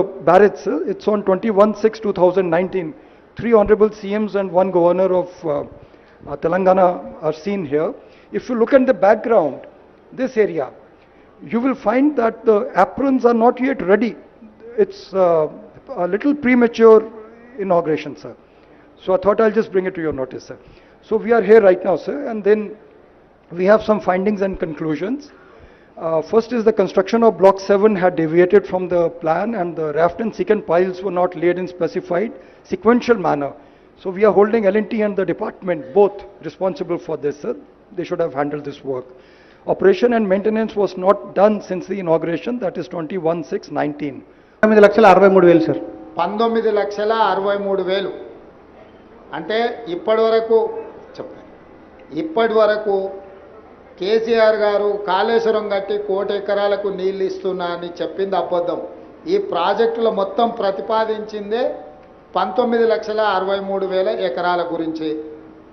uh, It's on 21/6/2019. Three honorable CMs and one governor of uh, uh, Telangana are seen here. If you look at the background, this area, you will find that the aprons are not yet ready. It's uh, a little premature inauguration, sir. So I thought I'll just bring it to your notice, sir. So we are here right now, sir, and then we have some findings and conclusions. Uh, First is the construction of Block 7 had deviated from the plan and the raft and secant piles were not laid in specified sequential manner. So we are holding L&T and the department both responsible for this, sir. They should have handled this work. Operation and maintenance was not done since the inauguration, that is 21/6/19. తొమ్మిది లక్షల అరవై మూడు వేలు sir పంతొమ్మిది లక్షల అరవై మూడు వేలు అంటే ఇప్పటి వరకు చెప్తాను ఇప్పటి వరకు కేసీఆర్ గారు కాళేశ్వరం కట్టి కోటి ఎకరాలకు నీళ్ళు ఇస్తున్నా అని చెప్పింది అబద్ధం. ఈ ప్రాజెక్టులో మొత్తం ప్రతిపాదించిందే పంతొమ్మిది లక్షల అరవై మూడు వేల ఎకరాల గురించి.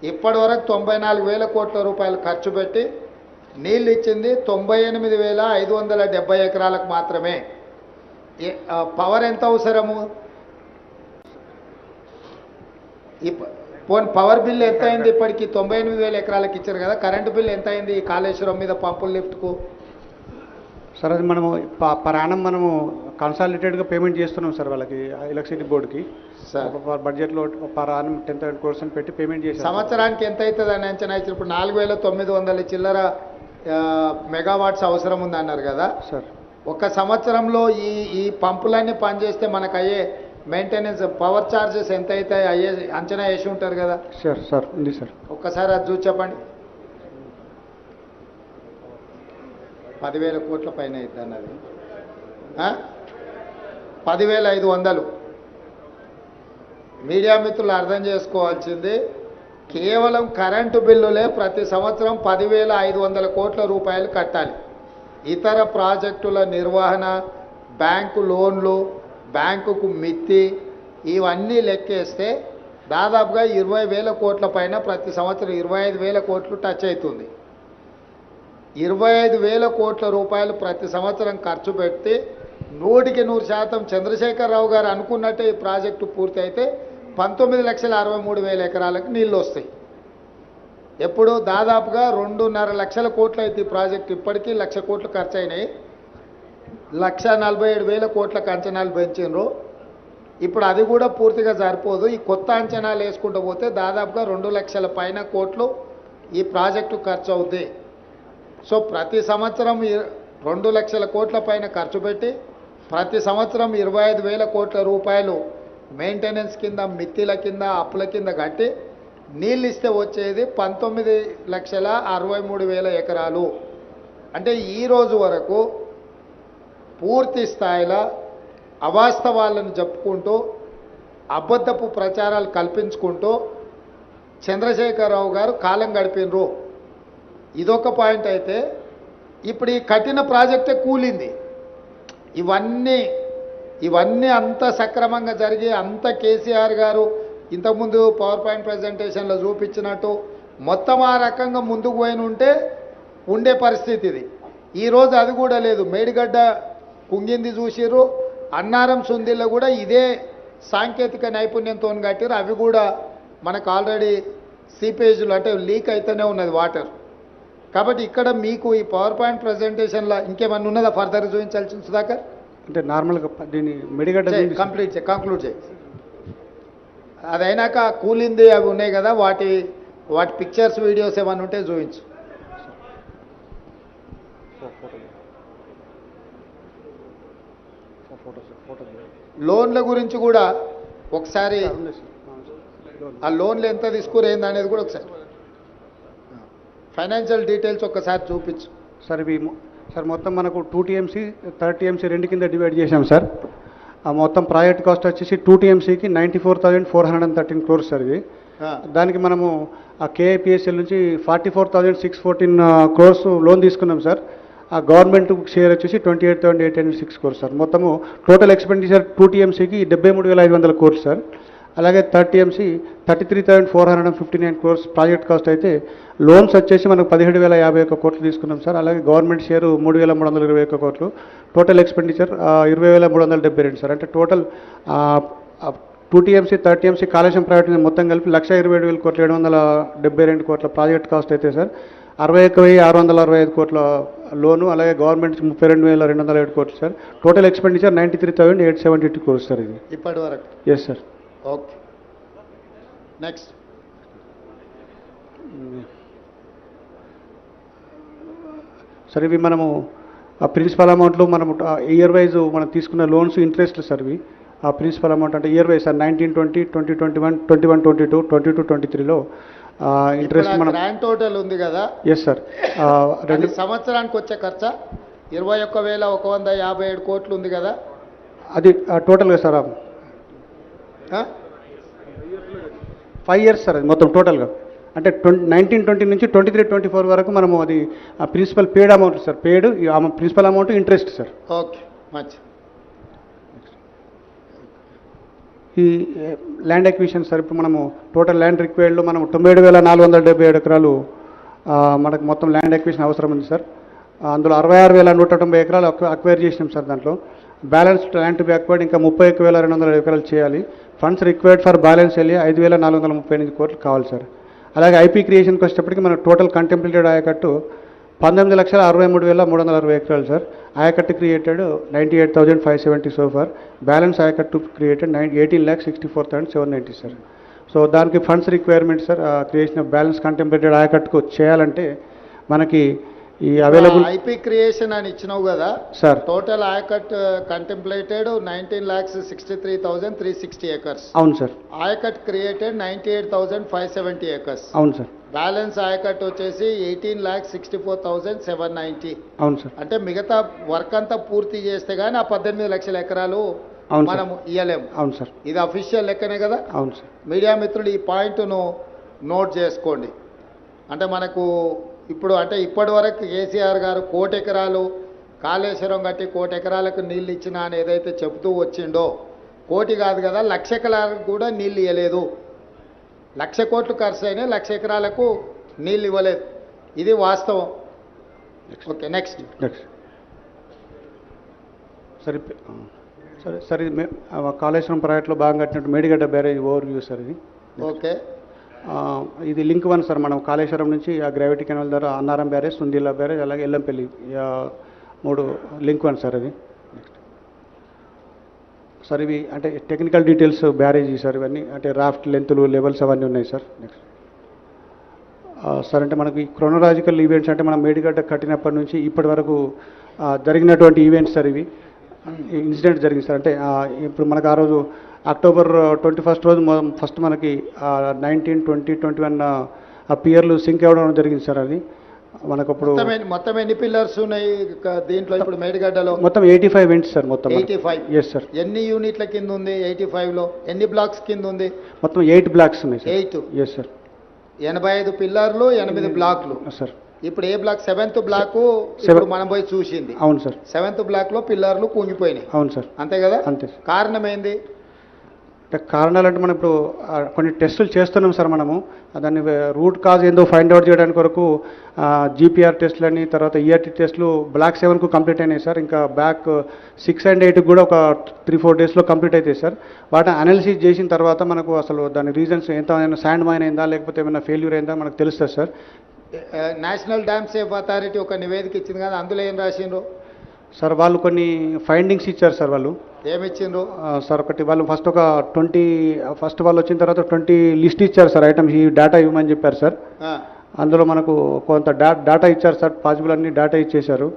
ఇప్పటి వరకు తొంభై నాలుగు వేల కోట్ల రూపాయలు ఖర్చు పెట్టి నీళ్ళు ఇచ్చింది తొంభై ఎనిమిది వేల ఐదు వందల డెబ్బై ఎకరాలకు మాత్రమే. పవర్ ఎంత అవసరము? ఇప్ప- పోనీ పవర్ బిల్ ఎంత అయింది ఇప్పటికి? తొంభై ఎనిమిది వేల ఎకరాలకు ఇచ్చారు కదా కరెంటు బిల్ ఎంత అయింది ఈ కాళేశ్వరం మీద పంపుల లిఫ్ట్కు? సార్ అది మనము ప- పర్ యానం మనము కన్సాలిడేటెడ్గా పేమెంట్ చేస్తున్నాం సార్ వాళ్ళకి ఎలక్ట్రిసిటీ బోర్డుకి సార్. బడ్జెట్లో per annum ten thousand crores అని పెట్టి పేమెంట్ చేశాం సంవత్సరానికి ఎంత అవుతుంది అని అంచనా ఇచ్చిన ఇప్పుడు నాలుగు వేల తొమ్మిది వందల చిల్లర మెగావాట్స్ అవసరం ఉంది అన్నారు కదా. సార్. ఒక సంవత్సరంలో ఈ ఈ పంపులన్నీ పనిచేస్తే మనకు అయ్యే మెయింటెనెన్స్ పవర్ ఛార్జెస్ ఎంత అయితే అయ్యే అంచనా వేసి ఉంటారు కదా. సార్ సార్ ఉంది సార్ ఒక్కసారి అది చూసి చెప్పండి. పదివేల కోట్ల పైన అవుతుంది అన్నది? పదివేల ఐదు వందలు. మీడియా మిత్రులు అర్థం చేసుకోవాల్సింది కేవలం కరెంటు బిల్లులే ప్రతి సంవత్సరం పదివేల ఐదు వందల కోట్ల రూపాయలు కట్టాలి. ఇతర ప్రాజెక్టుల నిర్వహణ బ్యాంకు లోన్లు బ్యాంకుకు మిత్తి ఇవన్నీ లెక్కేస్తే దాదాపుగా ఇరవై వేల కోట్ల పైన ప్రతి సంవత్సరం ఇరవై ఐదు వేల కోట్లు టచ్ అవుతుంది ఇరవై ఐదు వేల కోట్ల రూపాయలు ప్రతి సంవత్సరం ఖర్చు పెడితే నూటికి నూరు శాతం చంద్రశేఖరరావు గారు అనుకున్నట్టే ఈ ప్రాజెక్టు పూర్తి అయితే పంతొమ్మిది లక్షల అరవై మూడు వేల ఎకరాలకు నీళ్ళు వస్తాయి. ఎప్పుడు దాదాపుగా రెండున్నర లక్షల కోట్లు అయితే ఈ ప్రాజెక్టు ఇప్పటికీ లక్ష కోట్లు ఖర్చు అయినాయి. లక్ష నలభై ఏడు వేల కోట్లకు అంచనాలు పెంచిండ్రు. ఇప్పుడు అది కూడా పూర్తిగా సరిపోదు. ఈ కొత్త అంచనాలు వేసుకుంటూ పోతే దాదాపుగా రెండు లక్షల పైన కోట్లు ఈ ప్రాజెక్టు ఖర్చు అవుద్ది సో ప్రతి సంవత్సరం రెండు లక్షల కోట్ల పైన ఖర్చు పెట్టి ప్రతి సంవత్సరం ఇరవై ఐదు వేల కోట్ల రూపాయలు మెయింటెనెన్స్ కింద మిత్తిల కింద అప్పుల కింద కట్టి నీళ్ళు ఇస్తే వచ్చేది పంతొమ్మిది లక్షల అరవై మూడు వేల ఎకరాలు. అంటే ఈరోజు వరకు పూర్తి స్థాయిలో అవాస్తవాలను చెప్పుకుంటూ అబద్ధపు ప్రచారాలు కల్పించుకుంటూ చంద్రశేఖరరావు గారు కాలం గడిపినరు. ఇదొక పాయింట్ అయితే ఇప్పుడు ఈ కఠిన ప్రాజెక్టే కూలింది. ఇవన్నీ ఇవన్నీ అంత సక్రమంగా జరిగి అంత కేసీఆర్ గారు ఇంతకుముందు పవర్ పాయింట్ ప్రజెంటేషన్లో చూపించినట్టు మొత్తం ఆ రకంగా ముందుకు పోయిన ఉంటే ఉండే పరిస్థితి ఇది. ఈరోజు అది కూడా లేదు. మేడిగడ్డ కుంగింది చూసిర్రు. అన్నారం సుందిల్లో కూడా ఇదే సాంకేతిక నైపుణ్యంతో కట్టిరు అవి కూడా మనకు ఆల్రెడీ సీపేజ్లు అంటే లీక్ అయితేనే ఉన్నది వాటర్ కాబట్టి ఇక్కడ మీకు ఈ పవర్ పాయింట్ ప్రజెంటేషన్లో ఇంకేమన్నా ఉన్నదా? ఫర్దర్ చూపించాల్సిన సుధాకర్? అంటే నార్మల్గా దీన్ని మెడిగడ్డ కంప్లీట్ చేయి కంక్లూడ్ చేయి. అది అయినాక కూలింది అవి ఉన్నాయి కదా వాటి వాటి పిక్చర్స్ వీడియోస్ ఏమైనా ఉంటే చూపించు. లోన్ల గురించి కూడా ఒకసారి. ఆ లోన్లు. ఎంత తీసుకురు ఏంది అనేది కూడా ఒకసారి. ఫైనాన్షియల్ డీటెయిల్స్ ఒక్కసారి చూపించు. సార్ ఇవి మొ- సార్ మొత్తం మనకు టూ టీఎంసీ థర్డ్ టీఎంసీ రెండు కింద డివైడ్ చేశాం సార్. ఆ మొత్తం ప్రాజెక్ట్ కాస్ట్ వచ్చేసి two టీఎంసీకి ninety four thousand four hundred and thirteen crores sir ఇది ఆ, దానికి మనము ఆ కేఐపిఎస్ఎల్ నుంచి forty four thousand six fourteen crores loan తీసుకున్నాం సార్. ఆ గవర్నమెంట్ షేర్ వచ్చేసి twenty eight thousand eight hundred six crores sir. మొత్తము టోటల్ ఎక్స్పెండిచర్ టూ టీఎంసీకి డెబ్బై మూడు వేల ఐదు వందల కోర్స్ సార్. అలాగే third TMC thirty three thousand four hundred and fifty nine crores project cost అయితే లోన్స్ వచ్చేసి మనకు పదిహేడు వేల యాభై ఒక్క కోట్లు తీసుకున్నాం సార్. అలాగే గవర్నమెంట్ షేర్ మూడు వేల మూడు వందల ఇరవై ఒక్క కోట్లు. టోటల్ ఎక్స్పెండిచర్ ఇరవై వేల మూడు వందల డెబ్బై రెండు సార్. అంటే total two TMC third TMC Kaleshwaram private మొత్తం కలిపి లక్ష ఇరవై ఏడు వేల కోట్ల ఏడు వందల డెబ్బై రెండు కోట్ల ప్రాజెక్ట్ కాస్ట్ అయితే సార్. అరవై ఒక్క వెయ్యి ఆరు వందల అరవై ఐదు కోట్ల లోను అలాగే గవర్నమెంట్ ముప్పై రెండు వేల రెండు వందల ఏడు కోట్లు sir. Total expenditure ninety three thousand eight seventy two crores sir ఇది. ఇప్పటి వరకు? Yes sir okay. Next sir ఇవి మనము ఆ ప్రిన్సిపల్ అమౌంట్లో మనము ఇయర్ వైజ్ మనం తీసుకున్న లోన్స్ ఇంట్రెస్ట్లు సార్ ఇవి. ఆ ప్రిన్సిపల్ అమౌంట్ అంటే year wise sir nineteen twenty twenty twenty one twenty one twenty two twenty two twenty త్రీలో ఇంట్రెస్ట్ మనం గ్రాండ్ టోటల్ ఉంది కదా. ఎస్ సార్ రెండు సంవత్సరానికి వచ్చే ఖర్చా? ఇరవై ఒక్క వేల ఒక వంద యాభై ఏడు కోట్లు ఉంది కదా. అది టోటల్గా సార్? ఫైవ్ ఇయర్స్ సార్ అది మొత్తం టోటల్గా అంటే ట్వంటీ నైన్టీన్ ట్వంటీ నుంచి ట్వంటీ త్రీ ట్వంటీ ఫోర్ వరకు మనము అది principal paid amount sir paid principal amount interest sir okay మంచి ఈ ల్యాండ్ ఎక్విషన్ సరిపో మనము టోటల్ ల్యాండ్ రిక్వైర్డ్లో మనం తొంభై ఏడు వేల నాలుగు వందల డెబ్బై ఏడు ఎకరాలు మనకు మొత్తం ల్యాండ్ ఎక్విషన్ అవసరం ఉంది సార్ అందులో అరవై ఆరు వేల నూట తొంభై ఎకరాలు అక్వైర్ చేసినాం సార్ దాంట్లో. Balance land to be acquired ఇంకా ముప్పై ఒక్క వేల రెండు వందల ఎకరాలు చేయాలి. ఫండ్స్ రిక్వైర్డ్ ఫర్ బ్యాలెన్స్ వెళ్ళి ఐదు వేల నాలుగు వందల ముప్పై ఎనిమిది కోట్లు కావాలి సార్ అలాగే ఐపీ క్రియేషన్కి వచ్చేటప్పటికి మనం టోటల్ కంటెంప్లేటెడ్ అయ్యేటట్టు పంతొమ్మిది లక్షల అరవై మూడు వేల మూడు వందల అరవై ఎకరాలు sir ayacut created ninety eight thousand five seventy so far balance ayacut created nine eighteen lakh sixty four thousand seven ninety sir so దానికి funds requirement sir creation of balance contemplated ఆయకట్టుకు చేయాలంటే మనకి ఈ అవైలబుల్ ఐపీ క్రియేషన్ అని ఇచ్చినావు కదా sir. Total ayacut contemplated nineteen lakhs sixty three thousand three sixty acres అవును sir. Ayacut created ninety eight thousand five seventy acres అవును sir. Balance ayacut వచ్చేసి eighteen lakhs sixty four thousand seven ninety అవును sir. అంటే మిగతా work అంతా పూర్తి చేస్తే గానీ ఆ పద్దెనిమిది లక్షల ఎకరాలు మనం ఇయ్యలేము. అవును సార్. ఇది అఫీషియల్ లెక్కనే కదా? అవును సార్. మీడియా మిత్రులు ఈ పాయింట్ను నోట్ చేసుకోండి. అంటే మనకు ఇప్పుడు అంటే ఇప్పటి వరకు కేసీఆర్ గారు కోటి ఎకరాలు కాళేశ్వరం కట్టి కోటి ఎకరాలకు నీళ్ళు ఇచ్చిన అని ఏదైతే చెబుతూ వచ్చిండో కోటి కాదు కదా లక్ష ఎకరాలకు కూడా నీళ్ళు ఇవ్వలేదు లక్ష కోట్లు ఖర్చు అయినాయి లక్ష ఎకరాలకు నీళ్ళు ఇవ్వలేదు. ఇది వాస్తవం. ఓకే నెక్స్ట్ నెక్స్ట్ సరే సరే సరే కాళేశ్వరం ప్రాజెక్ట్లో భాగంగా కట్టినట్టు Medigadda barrage overview sir ఇది. ఓకే ఇది లింక్ వన్ సార్ మనం కాళేశ్వరం నుంచి ఆ గ్రావిటీ కెనాల్ ద్వారా అన్నారం బ్యారేజ్ సుందీలా బ్యారేజ్ అలాగే ఎల్లంపల్లి మూడు లింక్ వన్ సార్ ఇది. సార్ ఇవి అంటే టెక్నికల్ డీటెయిల్స్ బ్యారేజ్ సార్ ఇవన్నీ అంటే రాఫ్ట్ లెంతులు లెవెల్స్ అవన్నీ ఉన్నాయి సార్. నెక్స్ట్ సార్ అంటే మనకి క్రోనలాజికల్ ఈవెంట్స్ అంటే మనం మేడిగడ్డ కట్టినప్పటి నుంచి ఇప్పటి వరకు జరిగినటువంటి ఈవెంట్స్ సార్ ఇవి. ఇన్సిడెంట్ జరిగింది సార్. అంటే ఇప్పుడు మనకు ఆ రోజు అక్టోబర్ ట్వంటీ ఫస్ట్ రోజు ఫస్ట్ మనకి నైన్టీన్ ట్వంటీ ట్వంటీ వన్ ఆ పియర్లు సింక్ అవ్వడం జరిగింది సార్ అది. మనకు అప్పుడు మొత్తం ఎన్ని- పిల్లర్స్ ఉన్నాయి? దీంట్లో ఇప్పుడు మేడిగడ్డలో? మొత్తం ఎయిటీ ఫైవ్ వెంట్స్ సార్ మొత్తం ఎయిటీ ఫైవ్ ఎస్ సార్ ఎన్ని యూనిట్ల కింద ఉంది ఎయిటీ ఫైవ్లో? ఎన్ని బ్లాక్స్ కింద ఉంది? మొత్తం ఎయిట్ బ్లాక్స్ ఉన్నాయి సార్. ఎయిట్ ఎస్ సార్ ఎనభై ఐదు పిల్లర్లు ఎనిమిది బ్లాక్లు సార్ ఇప్పుడు ఏ బ్లాక్ సెవెంత్ బ్లాక్ ఇప్పుడు మనం పోయి చూసింది. అవును సార్ సెవెంత్ బ్లాక్లో పిల్లర్లు కుంగిపోయినాయి. అవును సార్ అంతే కదా? అంతే కారణం ఏంది? అంటే కారణాలు అంటే మనం ఇప్పుడు కొన్ని టెస్టులు చేస్తున్నాం సార్ మనము. దాన్ని రూట్ కాజ్ ఏందో ఫైండ్ అవుట్ చేయడానికి వరకు జీపీఆర్ టెస్టులని తర్వాత E ఈఆర్టీ టెస్టులు బ్లాక్ సెవెన్కు కంప్లీట్ అయినాయి సార్. ఇంకా బ్యాక్ సిక్స్ అండ్ ఎయిట్కి కూడా ఒక త్రీ ఫోర్ డేస్లో కంప్లీట్ అవుతాయి సార్. వాటిని అనాలిసిస్ చేసిన తర్వాత మనకు అసలు దాని రీజన్స్ ఎంత ఏమైనా శాండ్ మైన్ అయిందా లేకపోతే ఏమైనా ఫెయిల్యూర్ అయిందా మనకు తెలుస్తుంది sir. National dam safe authority ఒక నివేదిక ఇచ్చింది కదా అందులో ఏం రాసిండ్రు? సార్ వాళ్ళు కొన్ని ఫైండింగ్స్ ఇచ్చారు సార్ వాళ్ళు. ఏమి ఇచ్చిండ్రు ఆ, సార్ ఒకటి వాళ్ళు ఫస్ట్ ఒక ట్వంటీ ఫస్ట్ వాళ్ళు వచ్చిన తర్వాత ట్వంటీ లిస్ట్ ఇచ్చారు సార్ ఐటమ్స్ ఈ డేటా ఇవ్వమని చెప్పారు సార్. అందులో మనకు కొంత డేటా ఇచ్చారు సార్ పాసిబుల్ అన్ని డేటా ఇచ్చేశారు.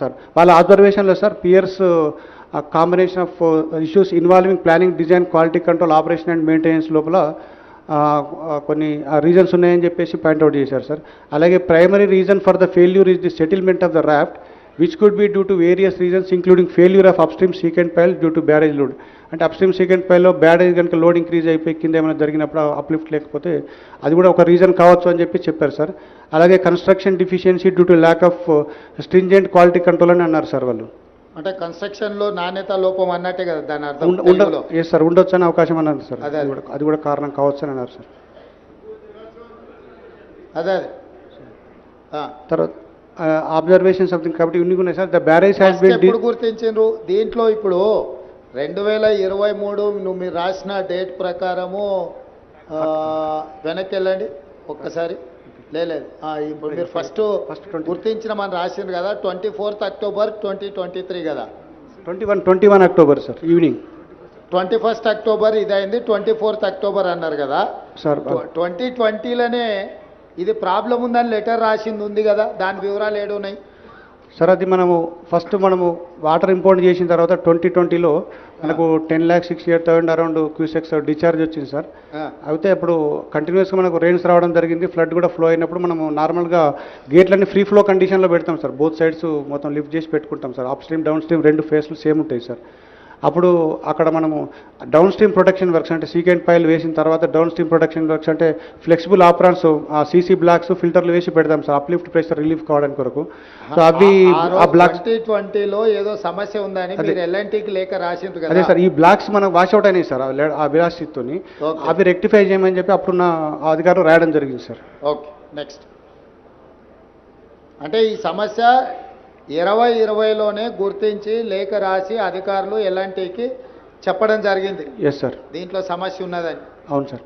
సార్. వాళ్ళ ఆబ్జర్వేషన్లో sir piers combination of issues involving planning design quality control operation and maintenance లోపల కొన్ని రీజన్స్ ఉన్నాయని చెప్పేసి పాయింట్అవుట్ చేశారు సార్. అలాగే primary reason for the failure is the settlement of the raft which could be due to various reasons including failure of upstream secant pile due to barrage load అంటే upstream secant పైల్లో barrage కనుక load increase అయిపోయి కింద ఏమైనా జరిగినప్పుడు uplift లేకపోతే అది కూడా ఒక రీజన్ కావచ్చు అని చెప్పి చెప్పారు సార్ అలాగే construction deficiency due to lack of stringent quality control అని అన్నారు సార్ వాళ్ళు అంటే కన్స్ట్రక్షన్లో నాణ్యత లోపం అన్నట్టే కదా దాని అర్థం. ఎస్ సార్ ఉండొచ్చు అనే అవకాశం అన్నారు సార్ అదే. కూడా అది కూడా కారణం కావచ్చు అని అన్నారు సార్ అదే అదే. తర్వాత అబ్జర్వేషన్ సంథింగ్ కాబట్టి ఇన్ని ఉన్నాయి sir. The barrage has first been ఎప్పుడు గుర్తించిండ్రు? దీంట్లో ఇప్పుడు రెండు వేల ఇరవై మూడు నువ్వు మీరు రాసిన డేట్ ప్రకారము వెనక్కి వెళ్ళండి ఒక్కసారి. లేదు ఇప్పుడు మీరు ఫస్ట్ 20. గుర్తించిన మనం రాసిండ్రు కదా twenty fourth October twenty twenty three కదా. Twenty one twenty one October sir evening twenty first October ఇదైంది ట్వంటీ ఫోర్త్ అక్టోబర్ అన్నారు కదా. సార్ ట్వంటీ ట్వంటీలోనే ఇది ప్రాబ్లం ఉందని లెటర్ రాసింది ఉంది కదా దాని వివరాలు ఏడున్నాయి సార్ అది మనము ఫస్ట్ మనము వాటర్ ఇంపోర్ట్ చేసిన తర్వాత ట్వంటీ ట్వంటీలో మనకు ten lakh six year thousand around cusecs discharge వచ్చింది సార్. అయితే అప్పుడు కంటిన్యూస్గా మనకు రెయిన్స్ రావడం జరిగింది ఫ్లడ్ కూడా ఫ్లో అయినప్పుడు మనము నార్మల్గా గేట్లన్నీ ఫ్రీ ఫ్లో కండిషన్లో పెడతాం సార్. బోత్ సైడ్స్ మొత్తం లిఫ్ట్ చేసి పెట్టుకుంటాం sir. Up stream down stream రెండు ఫేస్లు సేమ్ ఉంటాయి సార్. అప్పుడు అక్కడ మనము డౌన్ స్ట్రీమ్ ప్రొటెక్షన్ వర్క్స్ అంటే సీకెండ్ పైల్ వేసిన తర్వాత డౌన్ స్ట్రీమ్ ప్రొటెక్షన్ వర్క్స్ అంటే ఫ్లెక్సిబుల్ ఆపరాన్స్ ఆ సీసీ బ్లాక్స్ ఫిల్టర్లు వేసి పెడతాం సార్ అప్లిఫ్ట్ ప్రెషర్ రిలీఫ్ కావడానికి కొరకు. సో అవి ఆ బ్లాక్స్ ట్వంటీ ట్వంటీలో ఏదో సమస్య ఉందని ఎల్ఎన్టీకి లేఖ రాసిండ్రు అదే సార్ ఈ బ్లాక్స్ మనకు వాష్ అవుట్ అయినాయి సార్ ఆ Okay. అవి రెక్టిఫై చేయమని చెప్పి అప్పుడున్న అధికారులు రాయడం జరిగింది సార్. ఓకే నెక్స్ట్ అంటే ఈ సమస్య ఇరవై ఇరవైలోనే గుర్తించి లేఖ రాసి అధికారులు ఎల్ఎన్టీకి చెప్పడం జరిగింది. ఎస్ సార్ దీంట్లో సమస్య ఉన్నదని. అవును సార్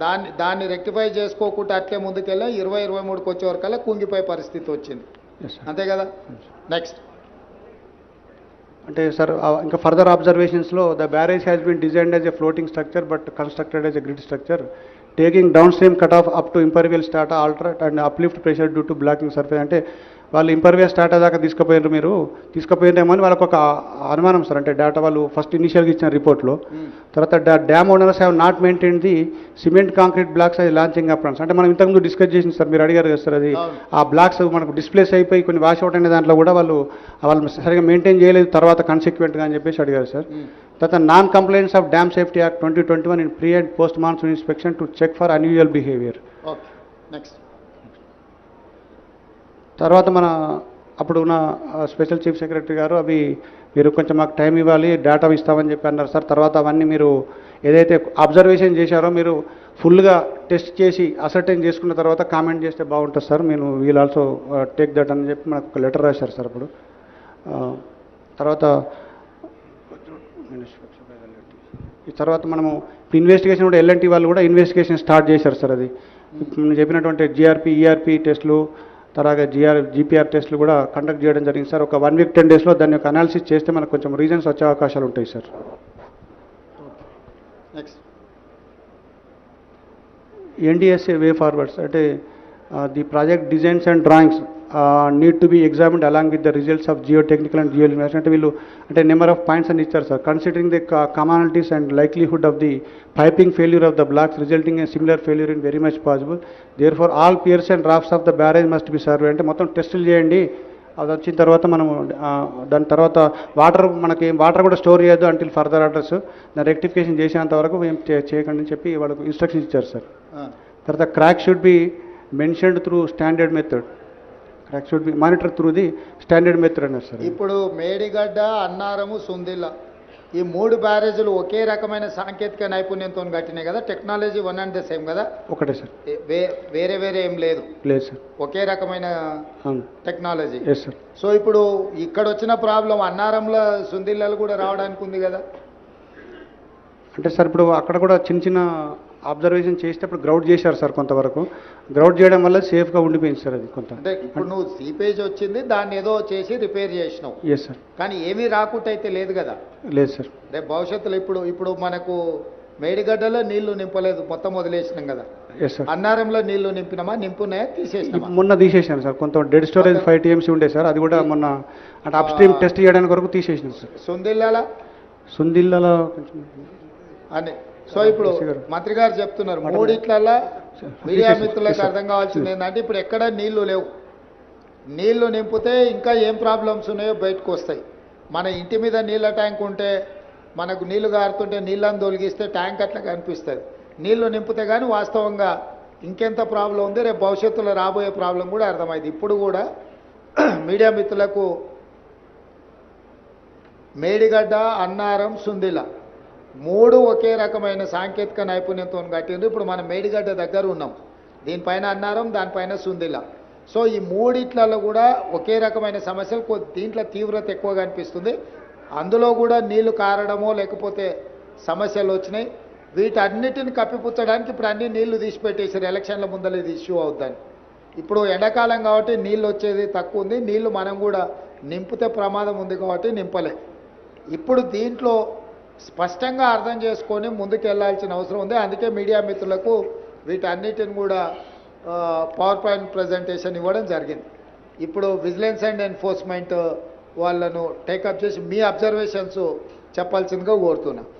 దాన్ని దాన్ని రెక్టిఫై చేసుకోకుండా అట్లే ముందుకెళ్ళా ఇరవై ఇరవై మూడుకి వచ్చే వరకల్లా కుంగిపోయే పరిస్థితి వచ్చింది. అంతే కదా? నెక్స్ట్ అంటే సార్ ఇంకా further అబ్జర్వేషన్స్లో the barrage has been designed as a floating structure but constructed as a grid structure taking downstream cut off up to impervious start alternate and uplift pressure due to blocking surface అంటే వాళ్ళు ఇంపర్వియల్ start దాకా తీసుకుపోయినారు మీరు. తీసుకుపోయినారేమో అని వాళ్ళకి ఒక అనుమానం sir. అంటే data వాళ్ళు ఫస్ట్ ఇనిషియల్గా ఇచ్చిన రిపోర్ట్లో తర్వాత dam owners have not maintain the cement concrete blocks అది లాంచింగ్ అప్రాన్స్ అంటే మనం ఇంతకుముందు డిస్కస్ చేసింది సార్. మీరు అడిగారు కదా సార్ అది. ఆ బ్లాక్స్ మనకు డిస్ప్లేస్ అయిపోయి కొన్ని వాష్ అవుట్ అయిన దాంట్లో కూడా వాళ్ళు వాళ్ళు సరిగా మెయింటైన్ చేయలేదు. తర్వాత కన్సిక్వెంట్గా అని చెప్పేసి అడిగారు సార్. తర్వాత non compliance of dam safety act twenty twenty one in pre and post monsoon inspection to check for unusual behaviour okay next తర్వాత మన అప్పుడు ఉన్న స్పెషల్ చీఫ్ సెక్రటరీ గారు అవి మీరు కొంచెం మాకు టైం ఇవ్వాలి డేటా ఇస్తామని చెప్పి అన్నారు. సార్ తర్వాత అవన్నీ మీరు ఏదైతే అబ్జర్వేషన్ చేశారో మీరు ఫుల్గా టెస్ట్ చేసి అసర్టైన్ చేసుకున్న తర్వాత కామెంట్ చేస్తే బాగుంటుంది సార్. నేను వీల్ ఆల్సో టేక్ దట్ అని చెప్పి మనకు ఒక లెటర్ రాశారు సార్ అప్పుడు. తర్వాత ఈ తర్వాత మనము ఇన్వెస్టిగేషన్ కూడా ఎల్ఎన్టీ వాళ్ళు కూడా ఇన్వెస్టిగేషన్ స్టార్ట్ చేశారు సార్ అది. చెప్పినటువంటి జిఆర్పి ఈఆర్పి టెస్టులు తర్వాత జిఆర్ జీపీఆర్ టెస్టులు కూడా కండక్ట్ చేయడం జరిగింది. సార్ ఒక వన్ వీక్ టెన్ డేస్లో దాని యొక్క అనాలిసిస్ చేస్తే మనకు కొంచెం రీజన్స్ వచ్చే అవకాశాలు ఉంటాయి sir. Next NDSA way forwards అంటే the project designs and drawings need to be examined along with the results of geo technical and geo అంటే వీళ్ళు అంటే నెంబర్ ఆఫ్ పాయింట్స్ అని ఇచ్చారు sir. Considering the commonalities and likelihood of the piping failure of the blocks resulting in similar failure in very much possible therefore all piers and drafts of the barrage must be survey అంటే మొత్తం టెస్టులు చేయండి. అది వచ్చిన తర్వాత మనం దాని తర్వాత వాటర్ మనకి వాటర్ కూడా స్టోర్ చేయొద్దు అంటిల్ ఫర్దర్ ఆర్డర్స్ దాన్ని రెక్టిఫికేషన్ చేసేంత వరకు ఏం చే- చేయకండి అని చెప్పి వాళ్ళకు ఇన్స్ట్రక్షన్స్ ఇచ్చారు సార్. తర్వాత crack should be mentioned through standard method crack should be monitor through the standard method అన్నారు సార్ ఇప్పుడు మేడిగడ్డ అన్నారము సుందిల్ల ఈ మూడు బ్యారేజీలు ఒకే రకమైన సాంకేతిక నైపుణ్యంతో కట్టినాయి కదా? Technology one and the same కదా? ఒకటే సార్ వేరే వేరే ఏం లేదు. లేదు సార్ ఒకే రకమైన టెక్నాలజీ. సార్ సో ఇప్పుడు ఇక్కడ వచ్చిన ప్రాబ్లం అన్నారంలో సుందిల్లలు కూడా రావడానికి ఉంది కదా? అంటే సార్ ఇప్పుడు అక్కడ కూడా చిన్న చిన్న అబ్జర్వేషన్ చేసేటప్పుడు గ్రౌడ్ చేశారు సార్ కొంతవరకు. గ్రౌడ్ చేయడం వల్ల సేఫ్గా ఉండిపోయింది సార్ అది కొంత. అంటే ఇప్పుడు నువ్వు సీపేజ్ వచ్చింది దాన్ని ఏదో చేసి రిపేర్ చేసినావు. ఎస్ సార్ కానీ ఏమీ రాకుండా అయితే లేదు కదా. లేదు సార్ రేపు భవిష్యత్తులో ఇప్పుడు ఇప్పుడు మనకు మేడిగడ్డలో నీళ్ళు నింపలేదు మొత్తం వదిలేసినాం కదా. ఎస్ సార్ అన్నారంలో నీళ్ళు నింపినామా నింపున్నాయా తీసేసినామా? మొన్న తీసేసాను సార్ కొంత డెడ్ స్టోరేజ్ ఫైవ్ టీఎంసీ ఉండే సార్ అది కూడా మొన్న అంటే అప్ స్ట్రీమ్ టెస్ట్ చేయడానికి వరకు తీసేసినాం సార్ సుందిల్లాల? సుందిల్లలో కొంచెం అని సో ఇప్పుడు. మంత్రి గారు చెప్తున్నారు మూడిట్లల్లా మీడియా మిత్రులకు అర్థం కావాల్సింది ఏంటంటే ఇప్పుడు ఎక్కడ నీళ్ళు లేవు. నీళ్ళు నింపితే ఇంకా ఏం ప్రాబ్లమ్స్ ఉన్నాయో బయటకు వస్తాయి. మన ఇంటి మీద నీళ్ళ ట్యాంక్ ఉంటే మనకు నీళ్ళు గారుతుంటే నీళ్ళని తొలగిస్తే ట్యాంక్ అట్లా కనిపిస్తుంది. నీళ్ళు నింపితే కానీ వాస్తవంగా ఇంకెంత ప్రాబ్లం ఉంది రేపు భవిష్యత్తులో రాబోయే ప్రాబ్లం కూడా అర్థమైంది. ఇప్పుడు కూడా మీడియా మిత్రులకు మేడిగడ్డ అన్నారం సుందిల మూడు ఒకే రకమైన సాంకేతిక నైపుణ్యంతో కట్టిండ్రు. ఇప్పుడు మనం మేడిగడ్డ దగ్గర ఉన్నాం. దీనిపైన అన్నారం దానిపైన సుందిల. సో ఈ మూడిట్లలో కూడా ఒకే రకమైన సమస్యలు కొ- దీంట్లో తీవ్రత ఎక్కువగా అనిపిస్తుంది అందులో కూడా నీళ్ళు కారడమో లేకపోతే సమస్యలు వచ్చినాయి. వీటన్నిటిని కప్పిపుచ్చడానికి ఇప్పుడు అన్ని నీళ్ళు తీసిపెట్టేసారు ఎలక్షన్ల ముందర ఇది ఇష్యూ అవుద్దని. ఇప్పుడు ఎండాకాలం కాబట్టి నీళ్ళు వచ్చేది తక్కువ ఉంది. నీళ్ళు మనం కూడా నింపితే ప్రమాదం ఉంది కాబట్టి నింపలే. ఇప్పుడు దీంట్లో స్పష్టంగా అర్థం చేసుకొని ముందుకెళ్ళాల్సిన అవసరం ఉంది. అందుకే మీడియా మిత్రులకు వీటన్నిటిని కూడా పవర్ పాయింట్ ప్రజెంటేషన్ ఇవ్వడం జరిగింది. ఇప్పుడు విజిలెన్స్ అండ్ ఎన్ఫోర్స్మెంట్ వాళ్ళను టేకప్ చేసి మీ అబ్జర్వేషన్స్ చెప్పాల్సిందిగా కోరుతున్నాను